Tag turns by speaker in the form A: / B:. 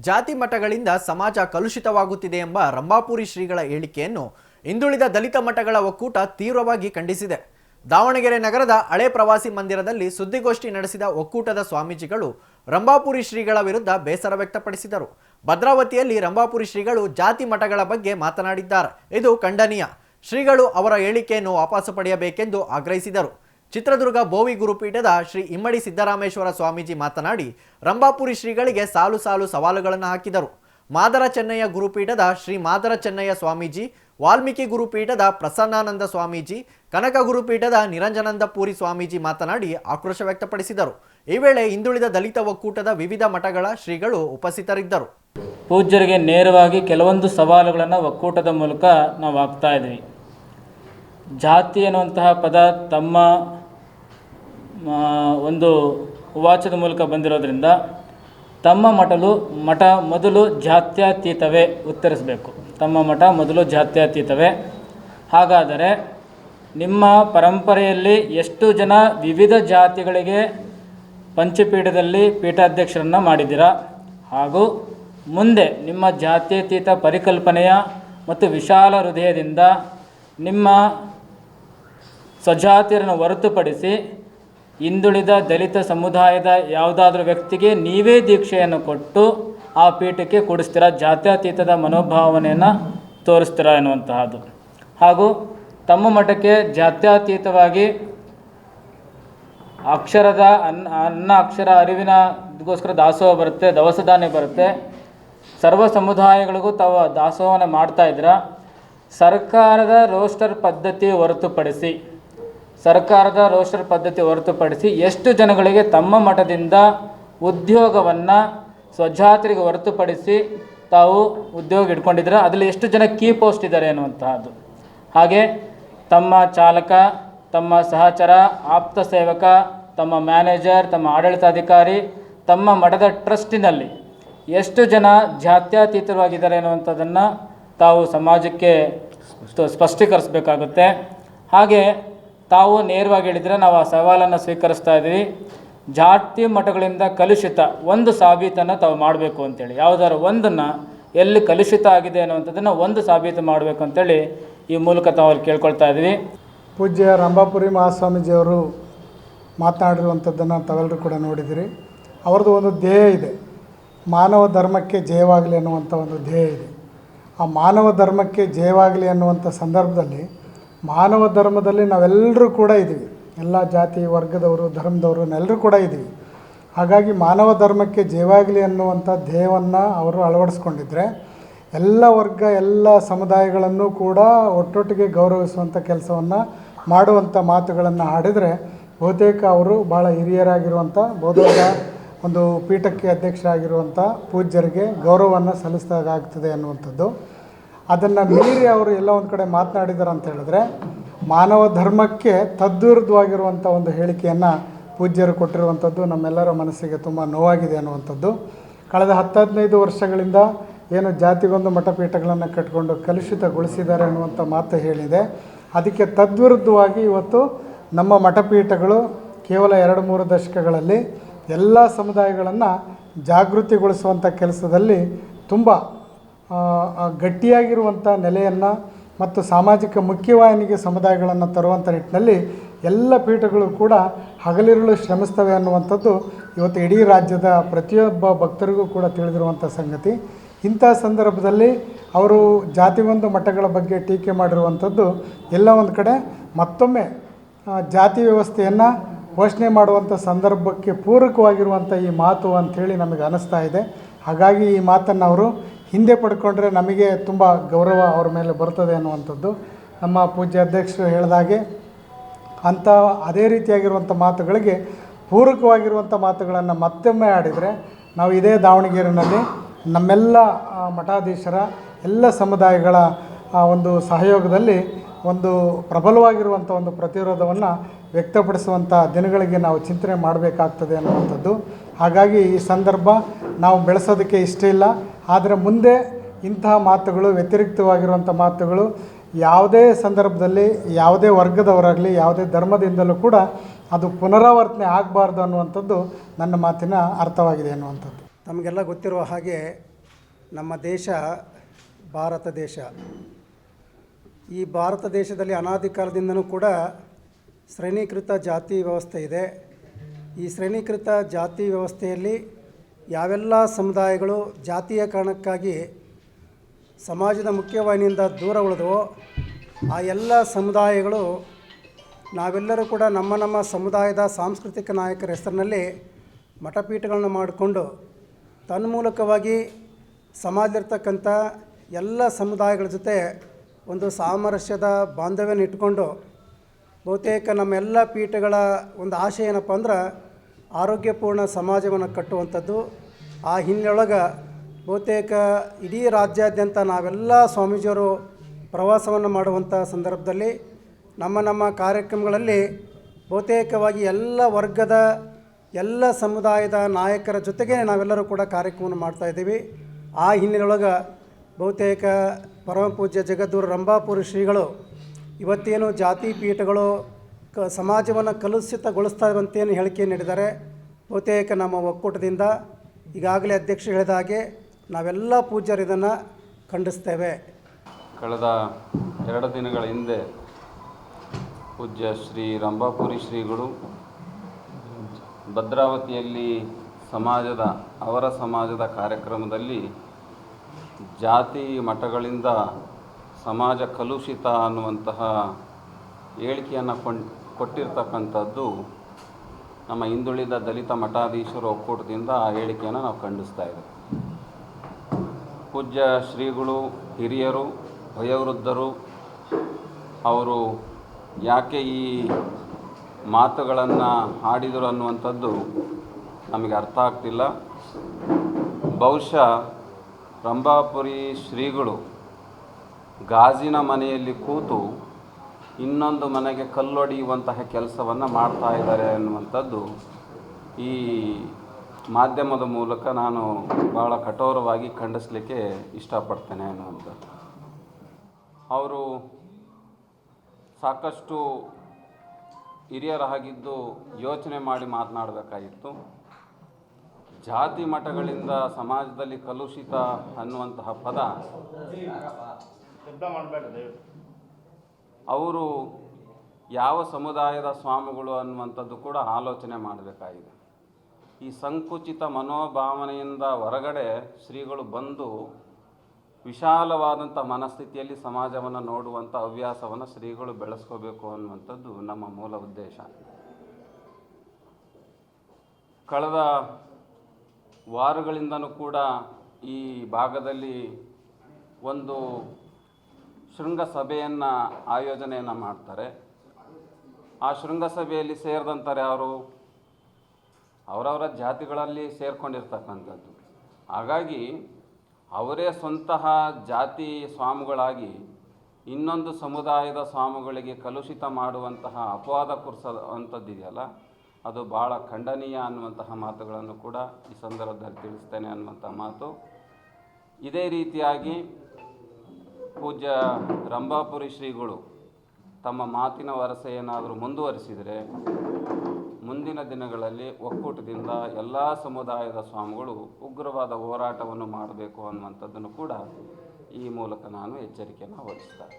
A: ಜಾತಿ ಮಠಗಳಿಂದ ಸಮಾಜ ಕಲುಷಿತವಾಗುತ್ತಿದೆ ಎಂಬ ರಂಭಾಪುರಿ ಶ್ರೀಗಳ ಹೇಳಿಕೆಯನ್ನು ಹಿಂದುಳಿದ ದಲಿತ ಮಠಗಳ ಒಕ್ಕೂಟ ತೀವ್ರವಾಗಿ ಖಂಡಿಸಿದೆ. ದಾವಣಗೆರೆ ನಗರದ ಹಳೆ ಪ್ರವಾಸಿ ಮಂದಿರದಲ್ಲಿ ಸುದ್ದಿಗೋಷ್ಠಿ ನಡೆಸಿದ ಒಕ್ಕೂಟದ ಸ್ವಾಮೀಜಿಗಳು ರಂಭಾಪುರಿ ಶ್ರೀಗಳ ವಿರುದ್ಧ ಬೇಸರ ವ್ಯಕ್ತಪಡಿಸಿದರು. ಭದ್ರಾವತಿಯಲ್ಲಿ ರಂಭಾಪುರಿ ಶ್ರೀಗಳು ಜಾತಿ ಮಠಗಳ ಬಗ್ಗೆ ಮಾತನಾಡಿದ್ದಾರೆ. ಇದು ಖಂಡನೀಯ. ಶ್ರೀಗಳು ಅವರ ಹೇಳಿಕೆಯನ್ನು ವಾಪಸು ಪಡೆಯಬೇಕೆಂದು ಆಗ್ರಹಿಸಿದರು. ಚಿತ್ರದುರ್ಗ ಬೋವಿ ಗುರುಪೀಠದ ಶ್ರೀ ಇಮ್ಮಡಿ ಸಿದ್ದರಾಮೇಶ್ವರ ಸ್ವಾಮೀಜಿ ಮಾತನಾಡಿ, ರಂಭಾಪುರಿ ಶ್ರೀಗಳಿಗೆ ಸಾಲು ಸಾಲು ಸವಾಲುಗಳನ್ನು ಹಾಕಿದರು. ಮಾದರ ಚೆನ್ನಯ್ಯ ಗುರುಪೀಠದ ಶ್ರೀ ಮಾದರ ಚೆನ್ನಯ್ಯ ಸ್ವಾಮೀಜಿ, ವಾಲ್ಮೀಕಿ ಗುರುಪೀಠದ ಪ್ರಸನ್ನಾನಂದ ಸ್ವಾಮೀಜಿ, ಕನಕ ಗುರುಪೀಠದ ನಿರಂಜನಂದ ಪೂರಿ ಸ್ವಾಮೀಜಿ ಮಾತನಾಡಿ ಆಕ್ರೋಶ ವ್ಯಕ್ತಪಡಿಸಿದರು. ಈ ವೇಳೆ ಹಿಂದುಳಿದ ದಲಿತ ಒಕ್ಕೂಟದ ವಿವಿಧ ಮಠಗಳ ಶ್ರೀಗಳು ಉಪಸ್ಥಿತರಿದ್ದರು.
B: ಪೂಜ್ಯರಿಗೆ ನೇರವಾಗಿ ಕೆಲವೊಂದು ಸವಾಲುಗಳನ್ನು ಒಕ್ಕೂಟದ ಮೂಲಕ ನಾವು ಹಾಕ್ತಾ ಇದ್ವಿ. ಜಾತಿ ಎನ್ನುವಂತಹ ಪದ ತಮ್ಮ ಒಂದು ವಾಚದ ಮೂಲಕ ಬಂದಿರೋದ್ರಿಂದ ತಮ್ಮ ಮಠಲು ಮಠ ಮೊದಲು ಜಾತ್ಯತೀತವೇ ಉತ್ತರಿಸಬೇಕು. ತಮ್ಮ ಮಠ ಮೊದಲು ಜಾತ್ಯತೀತವೇ. ಹಾಗಾದರೆ ನಿಮ್ಮ ಪರಂಪರೆಯಲ್ಲಿ ಎಷ್ಟು ಜನ ವಿವಿಧ ಜಾತಿಗಳಿಗೆ ಪಂಚಪೀಠದಲ್ಲಿ ಪೀಠಾಧ್ಯಕ್ಷರನ್ನು ಮಾಡಿದ್ದೀರಾ? ಹಾಗೂ ಮುಂದೆ ನಿಮ್ಮ ಜಾತ್ಯತೀತ ಪರಿಕಲ್ಪನೆಯ ಮತ್ತು ವಿಶಾಲ ಹೃದಯದಿಂದ ನಿಮ್ಮ ಸ್ವಜಾತಿಯರನ್ನು ಹೊರತುಪಡಿಸಿ ಹಿಂದುಳಿದ ದಲಿತ ಸಮುದಾಯದ ಯಾವುದಾದ್ರೂ ವ್ಯಕ್ತಿಗೆ ನೀವೇ ದೀಕ್ಷೆಯನ್ನು ಕೊಟ್ಟು ಆ ಪೀಠಕ್ಕೆ ಕೊಡಿಸ್ತೀರ? ಜಾತ್ಯತೀತದ ಮನೋಭಾವನೆಯನ್ನು ತೋರಿಸ್ತೀರ ಎನ್ನುವಂತಹದ್ದು. ಹಾಗೂ ತಮ್ಮ ಮಠಕ್ಕೆ ಜಾತ್ಯತೀತವಾಗಿ ಅಕ್ಷರದ ಅನ್ನ ಅನ್ನ ಅಕ್ಷರ ಅರಿವಿನಗೋಸ್ಕರ ದಾಸೋಹ ಬರುತ್ತೆ, ದವಸ ಧಾನ್ಯ ಬರುತ್ತೆ. ಸರ್ವ ಸಮುದಾಯಗಳಿಗೂ ತಾವು ದಾಸೋಹನ ಮಾಡ್ತಾ ಇದ್ರ ಸರ್ಕಾರದ ರೋಸ್ಟರ್ ಪದ್ಧತಿ ಹೊರತುಪಡಿಸಿ ಸರ್ಕಾರದ ರೋಸ್ಟರ್ ಪದ್ಧತಿ ಹೊರತುಪಡಿಸಿ ಎಷ್ಟು ಜನಗಳಿಗೆ ತಮ್ಮ ಮಠದಿಂದ ಉದ್ಯೋಗವನ್ನು ಸ್ವಜಾತಿಗೆ ಹೊರತುಪಡಿಸಿ ತಾವು ಉದ್ಯೋಗ ಇಟ್ಕೊಂಡಿದ್ದೀರಾ? ಅದರಲ್ಲಿ ಎಷ್ಟು ಜನ ಕೀ ಪೋಸ್ಟ್ ಇದ್ದಾರೆ ಅನ್ನುವಂತಹದ್ದು ಹಾಗೆ ತಮ್ಮ ಚಾಲಕ, ತಮ್ಮ ಸಹಚರ, ಆಪ್ತ ಸೇವಕ, ತಮ್ಮ ಮ್ಯಾನೇಜರ್, ತಮ್ಮ ಆಡಳಿತಾಧಿಕಾರಿ, ತಮ್ಮ ಮಠದ ಟ್ರಸ್ಟಿನಲ್ಲಿ ಎಷ್ಟು ಜನ ಜಾತ್ಯತೀತರಾಗಿದ್ದಾರೆ ಅನ್ನುವಂಥದ್ದನ್ನು ತಾವು ಸಮಾಜಕ್ಕೆ ಸ್ಪ- ಸ್ಪಷ್ಟೀಕರಿಸಬೇಕಾಗುತ್ತೆ. ಹಾಗೆ ತಾವು ನೇರವಾಗಿ ಹೇಳಿದರೆ ನಾವು ಆ ಸವಾಲನ್ನು ಸ್ವೀಕರಿಸ್ತಾ ಇದ್ದೀವಿ. ಜಾತಿ ಮಠಗಳಿಂದ ಕಲುಷಿತ, ಒಂದು ಸಾಬೀತನ್ನು ತಾವು ಮಾಡಬೇಕು ಅಂತೇಳಿ. ಯಾವುದಾದ್ರು ಒಂದನ್ನು ಎಲ್ಲಿ ಕಲುಷಿತ ಆಗಿದೆ ಅನ್ನುವಂಥದ್ದನ್ನು ಒಂದು ಸಾಬೀತು ಮಾಡಬೇಕು ಅಂತೇಳಿ ಈ ಮೂಲಕ ತಾವು ಅಲ್ಲಿ ಕೇಳ್ಕೊಳ್ತಾ ಇದ್ದೀವಿ.
C: ಪೂಜ್ಯ ರಂಭಾಪುರಿ ಮಹಾಸ್ವಾಮೀಜಿಯವರು ಮಾತನಾಡಿರುವಂಥದ್ದನ್ನು ತಾವೆಲ್ಲರೂ ಕೂಡ ನೋಡಿದಿರಿ ಅವ್ರದ್ದು ಒಂದು ಧ್ಯೇಯ ಇದೆ. ಮಾನವ ಧರ್ಮಕ್ಕೆ ಜಯವಾಗಲಿ ಅನ್ನುವಂಥ ಒಂದು ಧ್ಯೇಯ ಇದೆ. ಆ ಮಾನವ ಧರ್ಮಕ್ಕೆ ಜಯವಾಗಲಿ ಅನ್ನುವಂಥ ಸಂದರ್ಭದಲ್ಲಿ ಮಾನವ ಧರ್ಮದಲ್ಲಿ ನಾವೆಲ್ಲರೂ ಕೂಡ ಇದ್ದೀವಿ. ಎಲ್ಲ ಜಾತಿ, ವರ್ಗದವರು, ಧರ್ಮದವರು ಎಲ್ಲರೂ ಕೂಡ ಇದ್ದೀವಿ. ಹಾಗಾಗಿ ಮಾನವ ಧರ್ಮಕ್ಕೆ ಜೇವಾಗಲಿ ಅನ್ನುವಂಥ ಧ್ಯೇಯವನ್ನು ಅವರು ಅಳವಡಿಸ್ಕೊಂಡಿದ್ರೆ ಎಲ್ಲ ವರ್ಗ, ಎಲ್ಲ ಸಮುದಾಯಗಳನ್ನು ಕೂಡ ಒಟ್ಟೊಟ್ಟಿಗೆ ಗೌರವಿಸುವಂಥ ಕೆಲಸವನ್ನು ಮಾಡುವಂಥ ಮಾತುಗಳನ್ನು ಆಡಿದರೆ ಬಹುತೇಕ ಅವರು ಭಾಳ ಹಿರಿಯರಾಗಿರುವಂಥ ಬಹುದೊಡ್ಡ ಒಂದು ಪೀಠಕ್ಕೆ ಅಧ್ಯಕ್ಷರಾಗಿರುವಂಥ ಪೂಜ್ಯರಿಗೆ ಗೌರವವನ್ನು ಸಲ್ಲಿಸಿದಾಗ್ತದೆ ಅನ್ನುವಂಥದ್ದು. ಅದನ್ನು ಮೀರಿ ಅವರು ಎಲ್ಲ ಒಂದು ಕಡೆ ಮಾತನಾಡಿದ್ದಾರೆ ಅಂತ ಹೇಳಿದ್ರೆ, ಮಾನವ ಧರ್ಮಕ್ಕೆ ತದ್ವಿರುದ್ಧವಾಗಿರುವಂಥ ಒಂದು ಹೇಳಿಕೆಯನ್ನು ಪೂಜ್ಯರು ಕೊಟ್ಟಿರುವಂಥದ್ದು ನಮ್ಮೆಲ್ಲರ ಮನಸ್ಸಿಗೆ ತುಂಬ ನೋವಾಗಿದೆ ಅನ್ನುವಂಥದ್ದು. ಕಳೆದ ಹತ್ತು ಹದಿನೈದು ವರ್ಷಗಳಿಂದ ಏನು ಜಾತಿಗೊಂದು ಮಠಪೀಠಗಳನ್ನು ಕಟ್ಟಿಕೊಂಡು ಕಲುಷಿತಗೊಳಿಸಿದ್ದಾರೆ ಅನ್ನುವಂಥ ಮಾತು ಹೇಳಿದೆ. ಅದಕ್ಕೆ ತದ್ವಿರುದ್ಧವಾಗಿ ಇವತ್ತು ನಮ್ಮ ಮಠಪೀಠಗಳು ಕೇವಲ ಎರಡು ಮೂರು ದಶಕಗಳಲ್ಲಿ ಎಲ್ಲ ಸಮುದಾಯಗಳನ್ನು ಜಾಗೃತಿಗೊಳಿಸುವಂಥ ಕೆಲಸದಲ್ಲಿ ತುಂಬ ಗಟ್ಟಿಯಾಗಿರುವಂಥ ನೆಲೆಯನ್ನು ಮತ್ತು ಸಾಮಾಜಿಕ ಮುಖ್ಯವಾಹಿನಿಗೆ ಸಮುದಾಯಗಳನ್ನು ತರುವಂಥ ನಿಟ್ಟಿನಲ್ಲಿ ಎಲ್ಲ ಪೀಠಗಳು ಕೂಡ ಹಗಲಿರುಳು ಶ್ರಮಿಸ್ತವೆ ಅನ್ನುವಂಥದ್ದು ಇವತ್ತು ಇಡೀ ರಾಜ್ಯದ ಪ್ರತಿಯೊಬ್ಬ ಭಕ್ತರಿಗೂ ಕೂಡ ತಿಳಿದಿರುವಂಥ ಸಂಗತಿ. ಇಂಥ ಸಂದರ್ಭದಲ್ಲಿ ಅವರು ಜಾತಿಗೊಂದು ಮಠಗಳ ಬಗ್ಗೆ ಟೀಕೆ ಮಾಡಿರುವಂಥದ್ದು ಎಲ್ಲ ಒಂದು ಕಡೆ ಮತ್ತೊಮ್ಮೆ ಜಾತಿ ವ್ಯವಸ್ಥೆಯನ್ನು ಘೋಷಣೆ ಮಾಡುವಂಥ ಸಂದರ್ಭಕ್ಕೆ ಪೂರಕವಾಗಿರುವಂಥ ಈ ಮಾತು ಅಂಥೇಳಿ ನಮಗೆ ಅನ್ನಿಸ್ತಾ ಇದೆ. ಹಾಗಾಗಿ ಈ ಮಾತನ್ನು ಅವರು ಹಿಂದೆ ಪಡ್ಕೊಂಡ್ರೆ ನಮಗೆ ತುಂಬ ಗೌರವ ಅವ್ರ ಮೇಲೆ ಬರ್ತದೆ ಅನ್ನುವಂಥದ್ದು. ನಮ್ಮ ಪೂಜ್ಯ ಅಧ್ಯಕ್ಷರು ಹೇಳಿದಾಗೆ ಅಂಥ ಅದೇ ರೀತಿಯಾಗಿರುವಂಥ ಮಾತುಗಳಿಗೆ ಪೂರಕವಾಗಿರುವಂಥ ಮಾತುಗಳನ್ನು ಮತ್ತೊಮ್ಮೆ ಆಡಿದರೆ ನಾವು ಇದೇ ದಾವಣಗೆರೆಯಲ್ಲಿ ನಮ್ಮೆಲ್ಲ ಮಠಾಧೀಶರ ಎಲ್ಲ ಸಮುದಾಯಗಳ ಒಂದು ಸಹಯೋಗದಲ್ಲಿ ಒಂದು ಪ್ರಬಲವಾಗಿರುವಂಥ ಒಂದು ಪ್ರತಿರೋಧವನ್ನು ವ್ಯಕ್ತಪಡಿಸುವಂಥ ದಿನಗಳಿಗೆ ನಾವು ಚಿಂತನೆ ಮಾಡಬೇಕಾಗ್ತದೆ ಅನ್ನುವಂಥದ್ದು. ಹಾಗಾಗಿ ಈ ಸಂದರ್ಭ ನಾವು ಬೆಳೆಸೋದಕ್ಕೆ ಇಷ್ಟ ಇಲ್ಲ. ಆದರೆ ಮುಂದೆ ಇಂತಹ ಮಾತುಗಳು, ವ್ಯತಿರಿಕ್ತವಾಗಿರುವಂಥ ಮಾತುಗಳು ಯಾವುದೇ ಸಂದರ್ಭದಲ್ಲಿ, ಯಾವುದೇ ವರ್ಗದವರಾಗಲಿ, ಯಾವುದೇ ಧರ್ಮದಿಂದಲೂ ಕೂಡ ಅದು ಪುನರಾವರ್ತನೆ ಆಗಬಾರ್ದು ಅನ್ನುವಂಥದ್ದು ನನ್ನ ಮಾತಿನ ಅರ್ಥವಾಗಿದೆ ಅನ್ನುವಂಥದ್ದು
D: ನಮಗೆಲ್ಲ ಗೊತ್ತಿರುವ ಹಾಗೆ ನಮ್ಮ ದೇಶ ಭಾರತ ದೇಶ. ಈ ಭಾರತ ದೇಶದಲ್ಲಿ ಅನಾದಿ ಕಾಲದಿಂದನೂ ಕೂಡ ಶ್ರೇಣೀಕೃತ ಜಾತಿ ವ್ಯವಸ್ಥೆ ಇದೆ. ಈ ಶ್ರೇಣೀಕೃತ ಜಾತಿ ವ್ಯವಸ್ಥೆಯಲ್ಲಿ ಯಾವೆಲ್ಲ ಸಮುದಾಯಗಳು ಜಾತಿಯ ಕಾರಣಕ್ಕಾಗಿ ಸಮಾಜದ ಮುಖ್ಯವಾಹಿನಿಯಿಂದ ದೂರ ಉಳಿದವೋ, ಆ ಎಲ್ಲ ಸಮುದಾಯಗಳು ನಾವೆಲ್ಲರೂ ಕೂಡ ನಮ್ಮ ನಮ್ಮ ಸಮುದಾಯದ ಸಾಂಸ್ಕೃತಿಕ ನಾಯಕರ ಹೆಸರಿನಲ್ಲಿ ಮಠಪೀಠಗಳನ್ನು ಮಾಡಿಕೊಂಡು ತನ್ಮೂಲಕವಾಗಿ ಸಮಾಜದಲ್ಲಿರ್ತಕ್ಕಂಥ ಎಲ್ಲ ಸಮುದಾಯಗಳ ಜೊತೆ ಒಂದು ಸಾಮರಸ್ಯದ ಬಾಂಧವ್ಯನ ಇಟ್ಕೊಂಡು ಬಹುತೇಕ ನಮ್ಮೆಲ್ಲ ಪೀಠಗಳ ಒಂದು ಆಶಯ ಏನಪ್ಪ ಅಂದ್ರೆ ಆರೋಗ್ಯಪೂರ್ಣ ಸಮಾಜವನ್ನು ಕಟ್ಟುವಂಥದ್ದು. ಆ ಹಿನ್ನೆಲೆಯೊಳಗೆ ಬಹುತೇಕ ಇಡೀ ರಾಜ್ಯಾದ್ಯಂತ ನಾವೆಲ್ಲ ಸ್ವಾಮೀಜಿಯವರು ಪ್ರವಾಸವನ್ನು ಮಾಡುವಂಥ ಸಂದರ್ಭದಲ್ಲಿ ನಮ್ಮ ನಮ್ಮ ಕಾರ್ಯಕ್ರಮಗಳಲ್ಲಿ ಬಹುತೇಕವಾಗಿ ಎಲ್ಲ ವರ್ಗದ ಎಲ್ಲ ಸಮುದಾಯದ ನಾಯಕರ ಜೊತೆಗೆ ನಾವೆಲ್ಲರೂ ಕೂಡ ಕಾರ್ಯಕ್ರಮವನ್ನು ಮಾಡ್ತಾಯಿದ್ದೀವಿ ಆ ಹಿನ್ನೆಲೆಯೊಳಗೆ ಬಹುತೇಕ ಪರಮಪೂಜ್ಯ ಜಗದ್ಗುರು ರಂಭಾಪುರಿ ಶ್ರೀಗಳು, ಇವತ್ತೇನು ಜಾತಿ ಪೀಠಗಳು ಕ ಸಮಾಜವನ್ನು ಕಲುಷಿತಗೊಳಿಸ್ತಾ ಇರುವಂತೇನು ಹೇಳಿಕೆ ನೀಡಿದ್ದಾರೆ. ಬಹುತೇಕ ನಮ್ಮ ಒಕ್ಕೂಟದಿಂದ ಈಗಾಗಲೇ ಅಧ್ಯಕ್ಷರು ಹೇಳಿದ ಹಾಗೆ ನಾವೆಲ್ಲ ಪೂಜ್ಯರು ಇದನ್ನು ಖಂಡಿಸ್ತೇವೆ.
E: ಕಳೆದ ಎರಡು ದಿನಗಳ ಹಿಂದೆ ಪೂಜ್ಯ ಶ್ರೀ ರಂಭಾಪುರಿ ಶ್ರೀಗಳು ಭದ್ರಾವತಿಯಲ್ಲಿ ಸಮಾಜದ, ಅವರ ಸಮಾಜದ ಕಾರ್ಯಕ್ರಮದಲ್ಲಿ ಜಾತಿ ಮಠಗಳಿಂದ ಸಮಾಜ ಕಲುಷಿತ ಅನ್ನುವಂತಹ ಹೇಳಿಕೆಯನ್ನು ಕೊಂಡ್ ಕೊಟ್ಟಿರ್ತಕ್ಕಂಥದ್ದು ನಮ್ಮ ಹಿಂದುಳಿದ ದಲಿತ ಮಠಾಧೀಶರ ಒಕ್ಕೂಟದಿಂದ ಆ ಹೇಳಿಕೆಯನ್ನು ನಾವು ಖಂಡಿಸ್ತಾ ಇದ್ದೇವೆ. ಪೂಜ್ಯ ಶ್ರೀಗಳು ಹಿರಿಯರು, ವಯೋವೃದ್ಧರು, ಅವರು ಯಾಕೆ ಈ ಮಾತುಗಳನ್ನು ಆಡಿದರು ಅನ್ನುವಂಥದ್ದು ನಮಗೆ ಅರ್ಥ ಆಗ್ತಿಲ್ಲ. ಬಹುಶಃ ರಂಭಾಪುರಿ ಶ್ರೀಗಳು ಗಾಜಿನ ಮನೆಯಲ್ಲಿ ಕೂತು ಇನ್ನೊಂದು ಮನೆಗೆ ಕಲ್ಲೊಡೆಯುವಂತಹ ಕೆಲಸವನ್ನು ಮಾಡ್ತಾ ಇದ್ದಾರೆ ಅನ್ನುವಂಥದ್ದು ಈ ಮಾಧ್ಯಮದ ಮೂಲಕ ನಾನು ಭಾಳ ಕಠೋರವಾಗಿ ಖಂಡಿಸಲಿಕ್ಕೆ ಇಷ್ಟಪಡ್ತೇನೆ ಅನ್ನುವಂಥದ್ದು. ಅವರು ಸಾಕಷ್ಟು ಹಿರಿಯರಾಗಿದ್ದು ಯೋಚನೆ ಮಾಡಿ ಮಾತನಾಡಬೇಕಾಗಿತ್ತು. ಜಾತಿ ಮಠಗಳಿಂದ ಸಮಾಜದಲ್ಲಿ ಕಲುಷಿತ ಅನ್ನುವಂತಹ ಪದ ಅವರು ಯಾವ ಸಮುದಾಯದ ಸ್ವಾಮಿಗಳು ಅನ್ನುವಂಥದ್ದು ಕೂಡ ಆಲೋಚನೆ ಮಾಡಬೇಕಾಗಿದೆ. ಈ ಸಂಕುಚಿತ ಮನೋಭಾವನೆಯಿಂದ ಹೊರಗಡೆ ಶ್ರೀಗಳು ಬಂದು ವಿಶಾಲವಾದಂಥ ಮನಸ್ಥಿತಿಯಲ್ಲಿ ಸಮಾಜವನ್ನು ನೋಡುವಂಥ ಹವ್ಯಾಸವನ್ನು ಶ್ರೀಗಳು ಬೆಳೆಸ್ಕೋಬೇಕು ಅನ್ನುವಂಥದ್ದು ನಮ್ಮ ಮೂಲ ಉದ್ದೇಶ. ಕಳೆದ ವಾರಗಳಿಂದನೂ ಕೂಡ ಈ ಭಾಗದಲ್ಲಿ ಒಂದು ಶೃಂಗಸಭೆಯನ್ನು ಆಯೋಜನೆಯನ್ನು ಮಾಡ್ತಾರೆ. ಆ ಶೃಂಗಸಭೆಯಲ್ಲಿ ಸೇರಿದಂತಾರೆ ಅವರು ಅವರವರ ಜಾತಿಗಳಲ್ಲಿ ಸೇರಿಕೊಂಡಿರ್ತಕ್ಕಂಥದ್ದು. ಹಾಗಾಗಿ ಅವರೇ ಸ್ವಂತಹ ಜಾತಿ ಸ್ವಾಮಿಗಳಾಗಿ ಇನ್ನೊಂದು ಸಮುದಾಯದ ಸ್ವಾಮಿಗಳಿಗೆ ಕಲುಷಿತ ಮಾಡುವಂತಹ ಅಪವಾದ ಕುರಿಸೋವಂಥದ್ದಿದೆಯಲ್ಲ ಅದು ಭಾಳ ಖಂಡನೀಯ ಅನ್ನುವಂತಹ ಮಾತುಗಳನ್ನು ಕೂಡ ಈ ಸಂದರ್ಭದಲ್ಲಿ ತಿಳಿಸ್ತೇನೆ ಅನ್ನುವಂಥ ಮಾತು. ಇದೇ ರೀತಿಯಾಗಿ ಪೂಜ್ಯ ರಂಭಾಪುರಿ ಶ್ರೀಗಳು ತಮ್ಮ ಮಾತಿನ ವರಸೆ ಏನಾದರೂ ಮುಂದುವರಿಸಿದರೆ ಮುಂದಿನ ದಿನಗಳಲ್ಲಿ ಒಕ್ಕೂಟದಿಂದ ಎಲ್ಲ ಸಮುದಾಯದ ಸ್ವಾಮಿಗಳು ಉಗ್ರವಾದ ಹೋರಾಟವನ್ನು ಮಾಡಬೇಕು ಅನ್ನುವಂಥದ್ದನ್ನು ಕೂಡ ಈ ಮೂಲಕ ನಾನು ಎಚ್ಚರಿಕೆಯನ್ನು ವಹಿಸ್ತಾರೆ